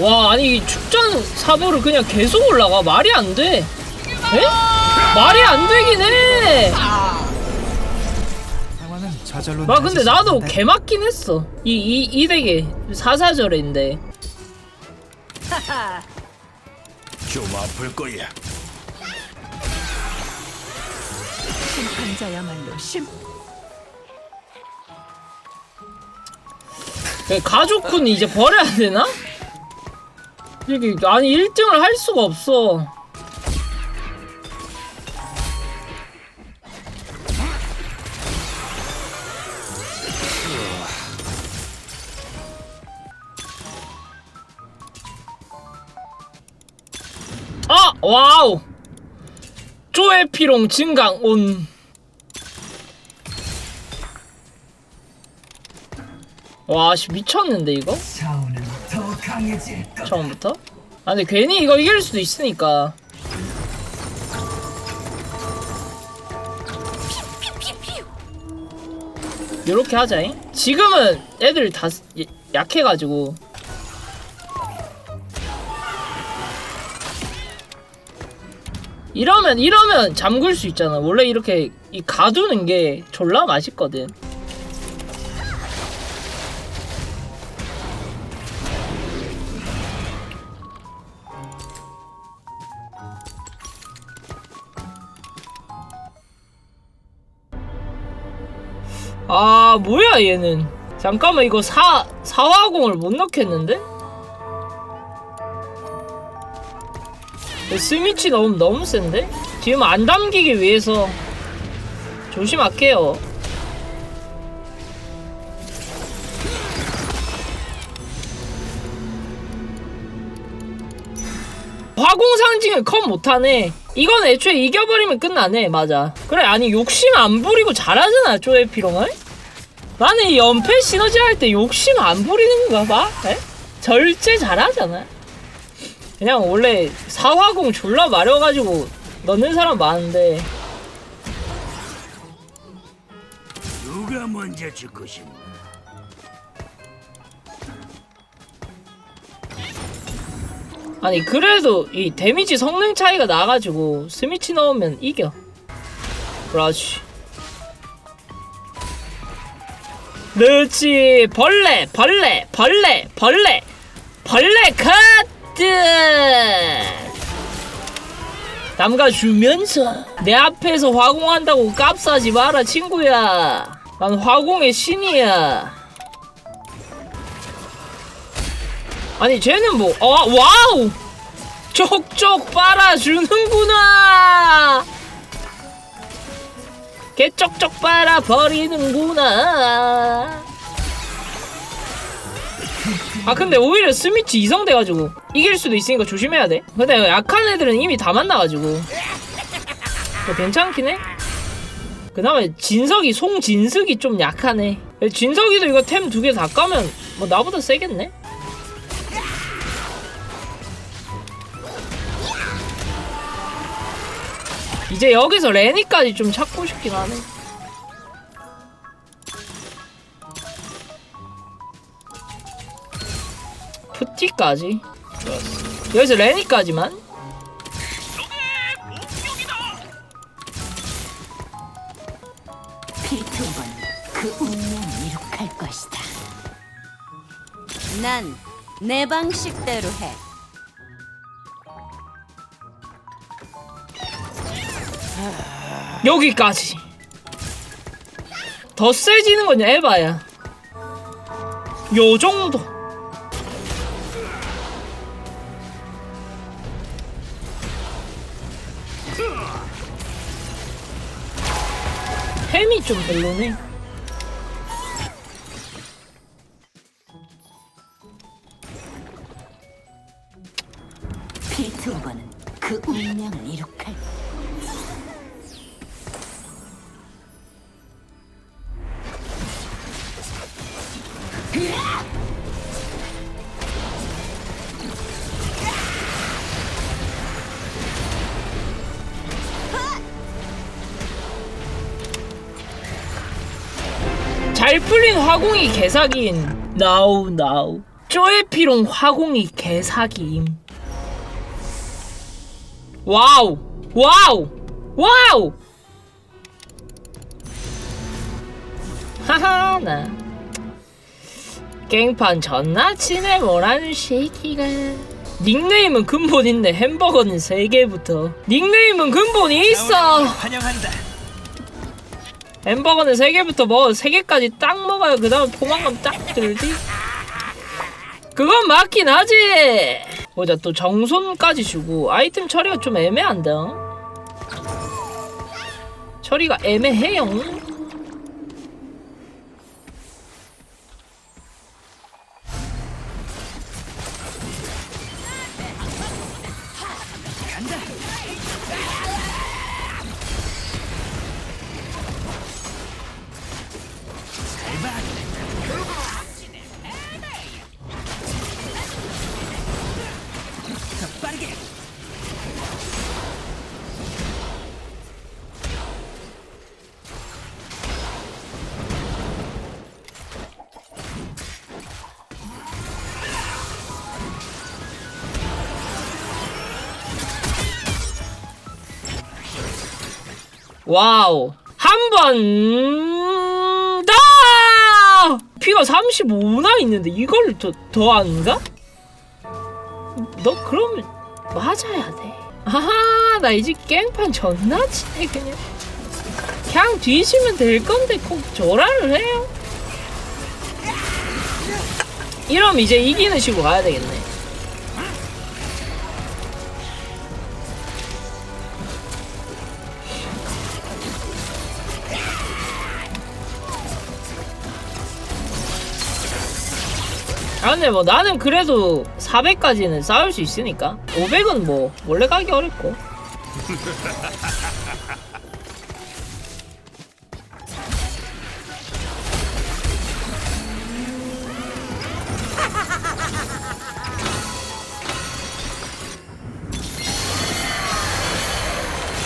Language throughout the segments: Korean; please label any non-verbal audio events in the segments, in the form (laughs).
와 아니 이 축전 사보를 그냥 계속 올라가 말이 안 돼. 에? 말이 안 되긴 해. 상황은 저절로 아 근데 나도 개 맞긴 했어. 이 이 이 덱에 사사절인데. (laughs) 좀 아플 거야. 심판자야말로 심 가족군 이제 버려야 되나? 이게 아니 1등을 할 수가 없어. 아 와우 쪼의 피롱 증강 온 와 씨 미쳤는데 이거 처음부터? 아 근데 괜히 이거 이길 수도 있으니까. 요렇게 하자잉? 지금은 애들 다 쓰- 야- 약해가지고. 이러면 이러면 잠글 수 있잖아. 원래 이렇게 이 가두는 게 졸라 맛있거든 아 뭐야 얘는 잠깐만 이거 사 사화공을 못 넣겠는데? 스미치 너무 너무 센데? 지금 안 담기기 위해서 조심할게요. 화공 상징을 컷 못하네. 이건 애초에 이겨버리면 끝나네. 맞아. 그래 아니 욕심 안 부리고 잘하잖아 쪼의 피롱을. 나는 이 연패 시너지 할 때 욕심 안 부리는가 봐. 에? 절제 잘하잖아. 그냥 원래 사화공 졸라 마려가지고 넣는 사람 많은데 누가 먼저 줄 것인가? 아니 그래도 이 데미지 성능 차이가 나가지고 스미치 넣으면 이겨. 그렇지. 그렇지 벌레 벌레 벌레 벌레 벌레 카트! 담가주면서 내 앞에서 화공한다고 깝싸지 마라 친구야. 난 화공의 신이야. 아니 쟤는 뭐 어, 와우! 쪽쪽 빨아주는구나 개 쪽쪽 빨아 버리는구나. 아 근데 오히려 스미치 이성돼가지고 이길 수도 있으니까 조심해야 돼. 근데 약한 애들은 이미 다 만나가지고. 뭐 괜찮긴 해. 그 다음에 진석이 송진석이 좀 약하네. 진석이도 이거 템 두 개 다 까면 뭐 나보다 세겠네 이제 여기서 레니까지 좀 찾고 싶긴 하네. 푸티까지. 여기서 레니까지만. 그 운명을 이룩할 것이다. 난 내 방식대로 해. 여기까지. 더 세지는 건 에바야. 요 정도. 햄이 좀 별로네. 피투건은 그 운명을 이룩할 화공이 개사기인 나우 나우 쪼에피롱 화공이 개사기임. 와우! 와우! 와우! 하하, 나. 깽판 존나 치네 뭐라는 쉐이키가. 닉네임은 근본인데 햄버거는 3개부터. 닉네임은 근본이 있어! 환영한다. 햄버거는 3개부터 먹어. 3개까지 딱 먹어야 그 다음에 포만감 딱 들지? 그건 맞긴 하지. 보자 또 정손까지 주고. 아이템 처리가 좀 애매한데. 처리가 애매해요 와우. 한 번. 더! 피가 35나 있는데 이걸 더, 더 안가? 너 그러면 맞아야 돼. 아하 나 이제 깽판 존나 치네 그냥. 그냥 뒤지면 될 건데 꼭 조라를 해요. 이러면 이제 이기는 식으로 가야 되겠네 뭐 나는 그래도 400까지는 쌓을 수 있으니까 500은 뭐 원래 가기 어렵고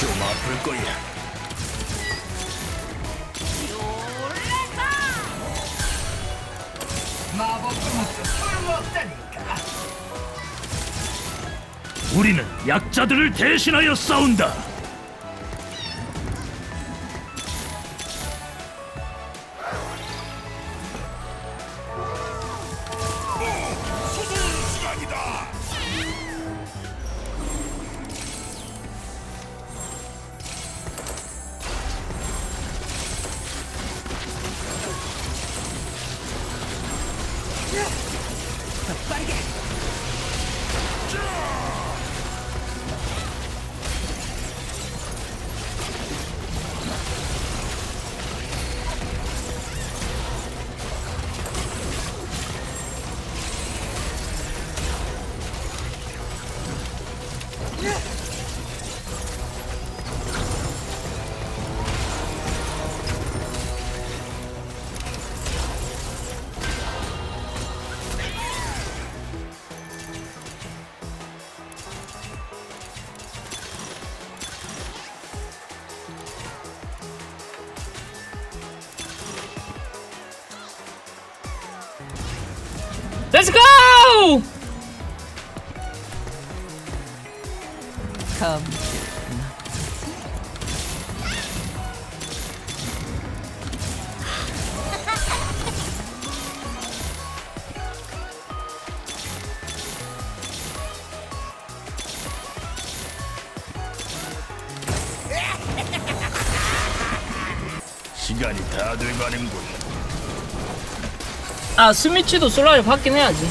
좀 아플 거야. 우리는 약자들을 대신하여 싸운다. 렛츠 고! 검 시간이 다 돼가는군. 아 스미치도 솔라를 받긴 해야지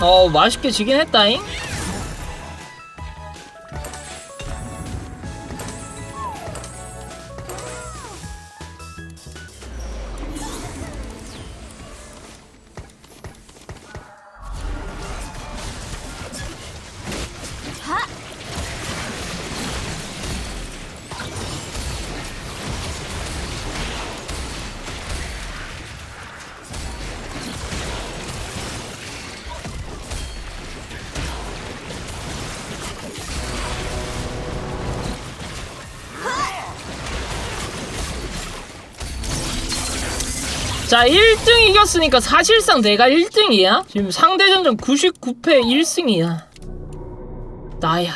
어 맛있게 지긴 했다잉 자 1등 이겼으니까 사실상 내가 1등이야? 지금 상대전적 99패 1승이야. 나야.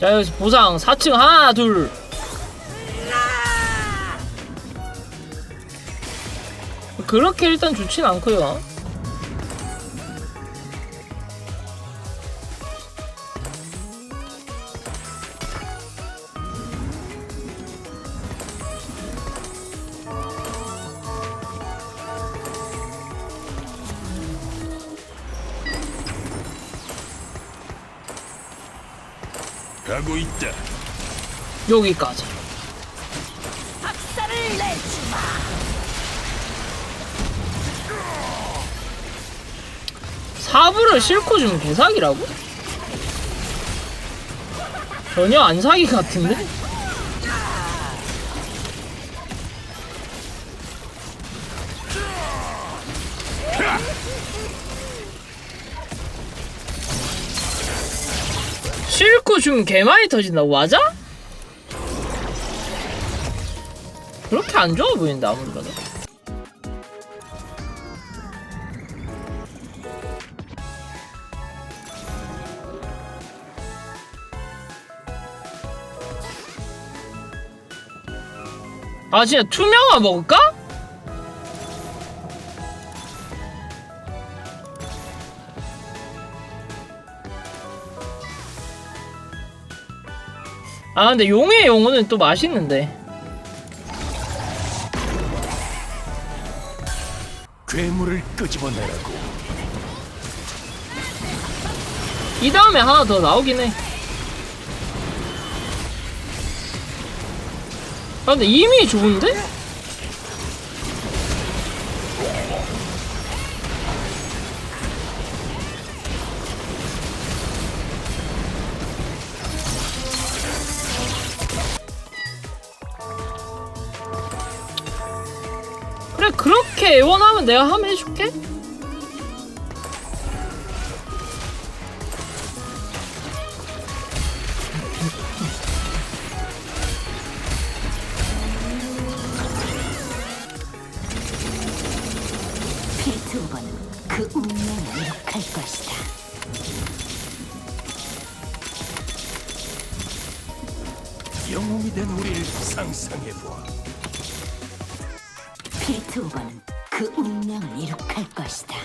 자 여기서 보상. 4층. 하나 둘. 그렇게 일단 좋진 않고요 가고 있다. 여기까지 박살을 내주마. 사부를 싣고 주면 개사기라고? 전혀 안 사기 같은데? 싣고 주면 개 많이 터진다고 맞아? 그렇게 안 좋아 보인다 아무리 봐도 아 진짜 투명화 먹을까? 아 근데 용의 용어는 또 맛있는데 괴물을 끄집어내라고. 이 다음에 하나 더 나오긴 해. 아 근데 이미 좋은데? 내가 함 해줄게. 필트오버는 그 운명을 이룩할 것이다. 영웅이 된 우리를 상상해보아. 필트오버는 그 운명을 이룩할 것이다.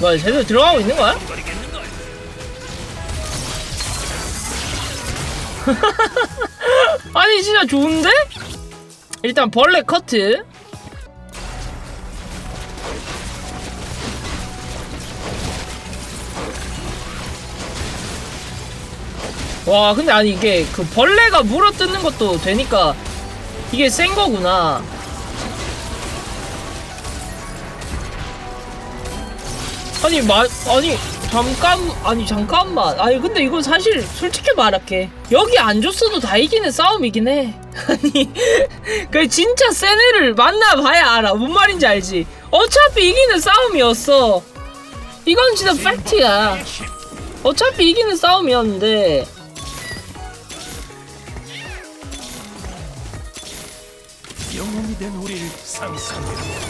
뭐야 제대로 들어가고 있는 거야? (laughs) 아니 진짜 좋은데? 일단 벌레 커트 와 근데 아니 이게 그 벌레가 물어뜯는 것도 되니까 이게 센 거구나 아니 마 아니 잠깐 아니 잠깐만. 아니 근데 이건 사실 솔직히 말할게. 여기 안 줬어도 다 이기는 싸움이긴 해. (laughs) 아니 그 진짜 센 애를 만나봐야 알아. 뭔 말인지 알지? 어차피 이기는 싸움이었어. 이건 진짜 팩트야. 어차피 이기는 싸움이었는데. 영웅이 된 우리를 상상해보아.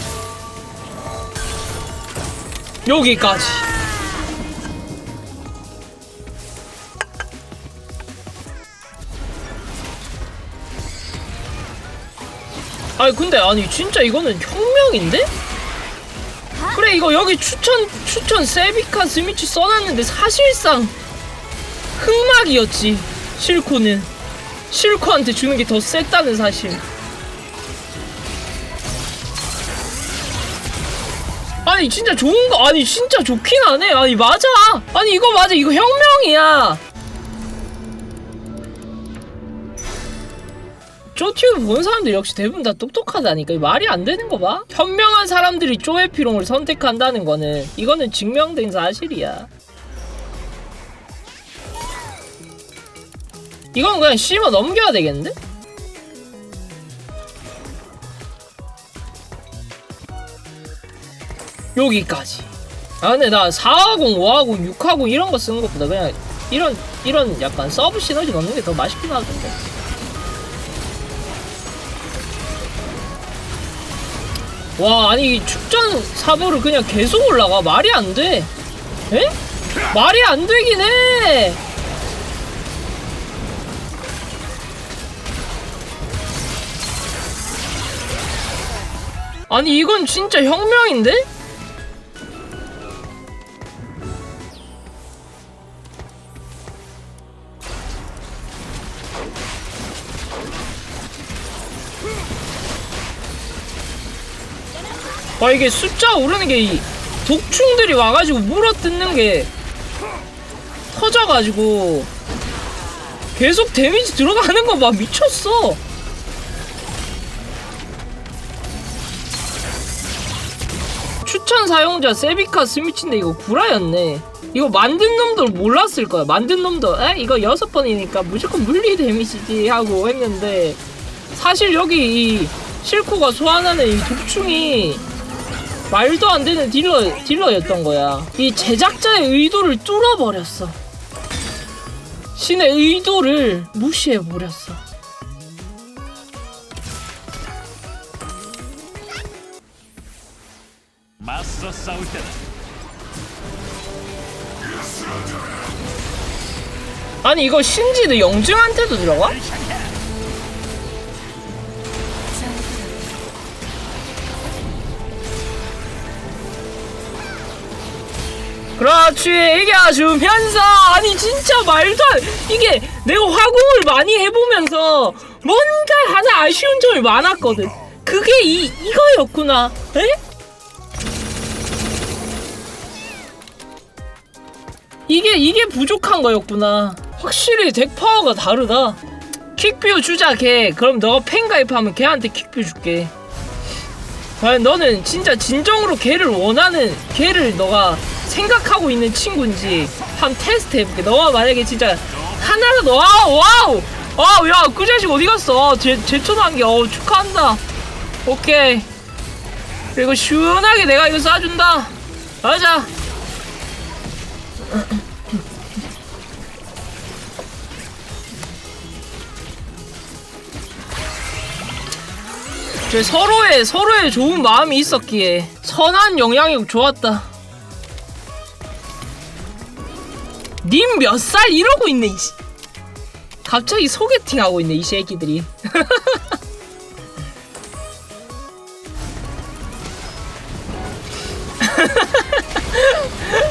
여기까지. 아니 근데 아니 진짜 이거는 혁명인데? 그래 이거 여기 추천 추천 세비카 스미치 써놨는데 사실상 흑막이었지 실코는. 실코한테 주는 게 더 셌다는 사실 아니 진짜 좋은 거 아니 진짜 좋긴 하네 아니 맞아 아니 이거 맞아 이거 혁명이야 쪼튜브 본 사람들 역시 대부분 다 똑똑하다니까 말이 안 되는 거 봐. 현명한 사람들이 쪼에피롱을 선택한다는 거는 이거는 증명된 사실이야. 이건 그냥 심어 넘겨야 되겠는데? 여기까지. 아 근데 나 4하공, 5하공, 6하공 이런 거 쓰는 것보다 그냥 이런 이런 약간 서브 시너지 넣는 게 더 맛있긴 하던데. 와 아니 이 축전 사보를 그냥 계속 올라가 말이 안 돼. 에? 말이 안 되긴 해. 아니 이건 진짜 혁명인데? 와 이게 숫자 오르는 게 이 독충들이 와가지고 물어뜯는 게 터져가지고 계속 데미지 들어가는 거봐 미쳤어. 추천 사용자 세비카 스미치인데 이거 구라였네. 이거 만든 놈들 몰랐을 거야. 만든 놈도 에? 이거 여섯 번이니까 무조건 물리 데미지지 하고 했는데 사실 여기 이 실코가 소환하는 이 독충이 말도 안 되는 딜러, 딜러였던 거야. 이 제작자의 의도를 뚫어버렸어. 신의 의도를 무시해버렸어. 맞서 싸울 때다. 아니, 이거 신지드 영증한테도 들어가? 그렇지. 이겨주면서 아니 진짜 말도 안 이게 내가 화공을 많이 해보면서 뭔가 하나 아쉬운 점이 많았거든. 그게 이 이거였구나. 에? 이게 이게 부족한 거였구나. 확실히 덱 파워가 다르다. 킥뷰 주자 걔. 그럼 너가 팬 가입하면 걔한테 킥뷰 줄게. 과연 너는 진짜 진정으로 걔를 원하는 걔를 너가 생각하고 있는 친구인지 한번 테스트 해볼게. 너가 만약에 진짜 하나라도 와우 와우 와우 야그 자식 어디 갔어? 제 제초한 게어 축하한다. 오케이 그리고 시원하게 내가 이거 쏴준다. 맞아. 저 서로의 서로의 좋은 마음이 있었기에 선한 영향이 좋았다. 님 몇 살 이러고 있네 이씨. 갑자기 소개팅 하고 있네 이 새끼들이. (laughs)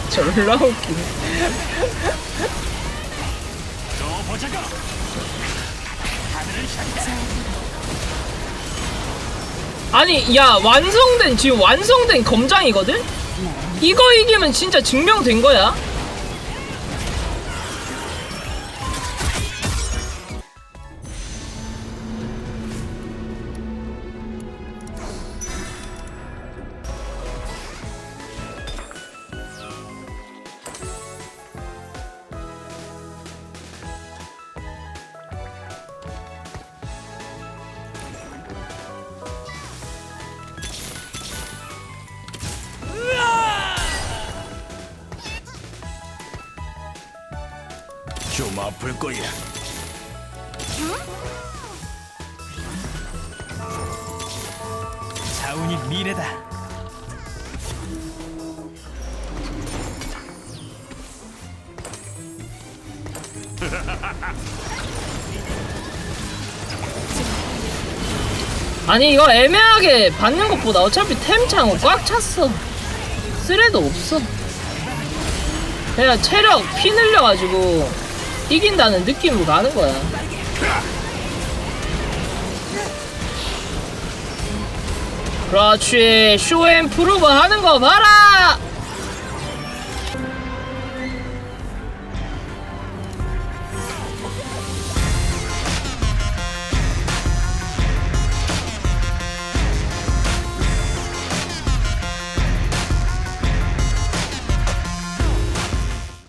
졸라 웃기네. 아니 야 완성된 지금 완성된 검장이거든? 이거 이기면 진짜 증명된 거야. 좀 아플 거야. 자운이 미래다. 아니 이거 애매하게 받는 것보다 어차피 템창은 꽉 찼어 쓰레도 없어 그냥 체력 피 늘려가지고 이긴다는 느낌으로 가는 거야. 그렇지. 쇼앤프루브 하는 거 봐라